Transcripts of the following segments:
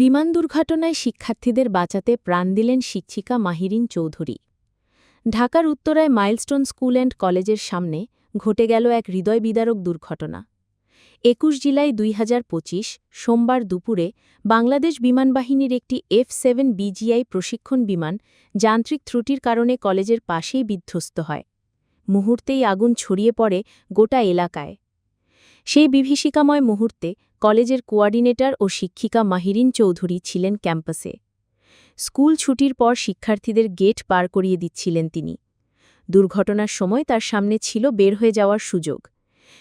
বিমান দুর্ঘটনায় শিক্ষার্থীদের বাঁচাতে প্রাণ দিলেন শিক্ষিকা মাহিরিন চৌধুরী। ঢাকার উত্তরায় মাইলস্টোন স্কুল অ্যান্ড কলেজের সামনে ঘটে গেল এক হৃদয় বিদারক দুর্ঘটনা। একুশ জুলাই দুই হাজার পঁচিশ, সোমবার দুপুরে বাংলাদেশ বিমানবাহিনীর একটি এফ সেভেন বিজিআই প্রশিক্ষণ বিমান যান্ত্রিক ত্রুটির কারণে কলেজের পাশেই বিধ্বস্ত হয়। মুহূর্তেই আগুন ছড়িয়ে পড়ে গোটা এলাকায়। সেই বিভীষিকাময় মুহূর্তে কলেজের কোয়ার্ডিনেটর ও শিক্ষিকা মাহিরিন চৌধুরী ছিলেন ক্যাম্পাসে। স্কুল ছুটির পর শিক্ষার্থীদের গেট পার করিয়ে দিচ্ছিলেন তিনি। দুর্ঘটনার সময় তার সামনে ছিল বের হয়ে যাওয়ার সুযোগ।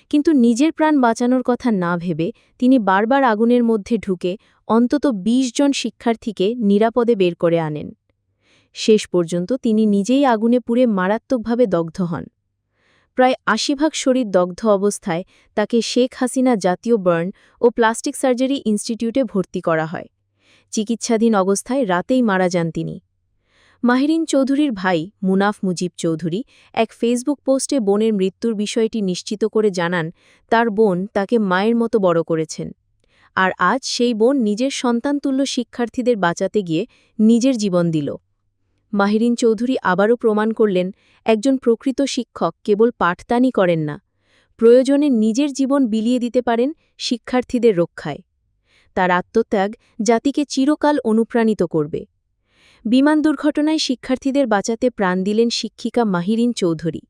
কিন্তু নিজের প্রাণ বাঁচানোর কথা না ভেবে তিনি বারবার আগুনের মধ্যে ঢুকে অন্তত ২০ জন শিক্ষার্থীকে নিরাপদে বের করে আনেন। শেষ পর্যন্ত তিনি নিজেই আগুনে পুড়ে মারাত্মকভাবে দগ্ধ হন। প্রায় আশি ভাগ শরীর দগ্ধ অবস্থায় তাকে শেখ হাসিনা জাতীয় বার্ন ও প্লাস্টিক সার্জারি ইনস্টিটিউটে ভর্তি করা হয়। চিকিৎসাধীন অবস্থায় রাতেই মারা যান তিনি। মাহিরিন চৌধুরীর ভাই মুনাফ মুজিব চৌধুরী এক ফেসবুক পোস্টে বোনের মৃত্যুর বিষয়টি নিশ্চিত করে জানান, তার বোন তাকে মায়ের মতো বড় করেছেন। আর আজ সেই বোন নিজের সন্তানতুল্য শিক্ষার্থীদের বাঁচাতে গিয়ে নিজের জীবন দিল। মাহিরিন চৌধুরী আবারও প্রমাণ করলেন, একজন প্রকৃত শিক্ষক, কেবল পাঠদানই করেন না। প্রয়োজনে নিজের জীবন বিলিয়ে দিতে পারেন শিক্ষার্থীদের রক্ষায়। তার আত্মত্যাগ জাতিকে চিরকাল অনুপ্রাণিত করবে। বিমান দুর্ঘটনায় শিক্ষার্থীদের বাঁচাতে প্রাণ দিলেন শিক্ষিকা মাহিরিন চৌধুরী।